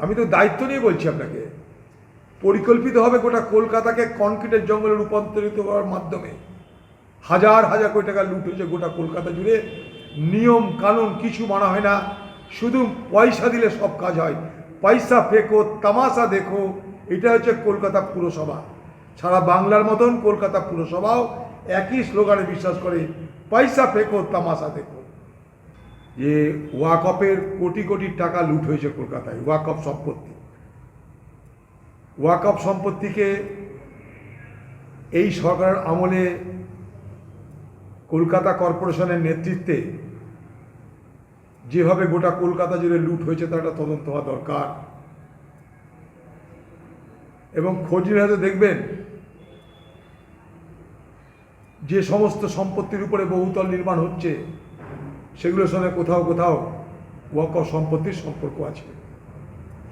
আমি তো দায়িত্ব নিয়ে বলছি আপনাকে। পরিকল্পিতভাবে গোটা কলকাতাকে কনক্রিটের জঙ্গলে রূপান্তরিত করার মাধ্যমে। হাজার হাজার কোটি টাকা লুট হয়েছে গোটা কলকাতা জুড়ে। নিয়ম, কানুন, কিছু মানা হয় না। শুধু পয়সা দিলে সব কাজ হয়। পয়সা ফেকো, তামাশা দেখো। এটা হচ্ছে কলকাতা পুরসভা। সারা বাংলার মতন কলকাতা পুরসভাও একই স্লোগানে বিশ্বাস করে, পয়সা ফেকো, তামাশা দেখো। যে ওয়াকপের কোটি কোটি টাকা লুট হয়েছে কলকাতায় ওয়াকপ সম্পত্তি। ওয়াকপ সম্পত্তিকে এই সরকারের আমলে কলকাতা কর্পোরেশনের নেতৃত্বে যেভাবে গোটা কলকাতা জুড়ে লুট হয়েছে, তার একটা তদন্ত হওয়া দরকার। এবং খোঁজ হয়তো দেখবেন, যে সমস্ত সম্পত্তির উপরে বহুতল নির্মাণ হচ্ছে সেগুলোর সঙ্গে কোথাও কোথাও ওয়াক সম্পত্তির সম্পর্ক আছে।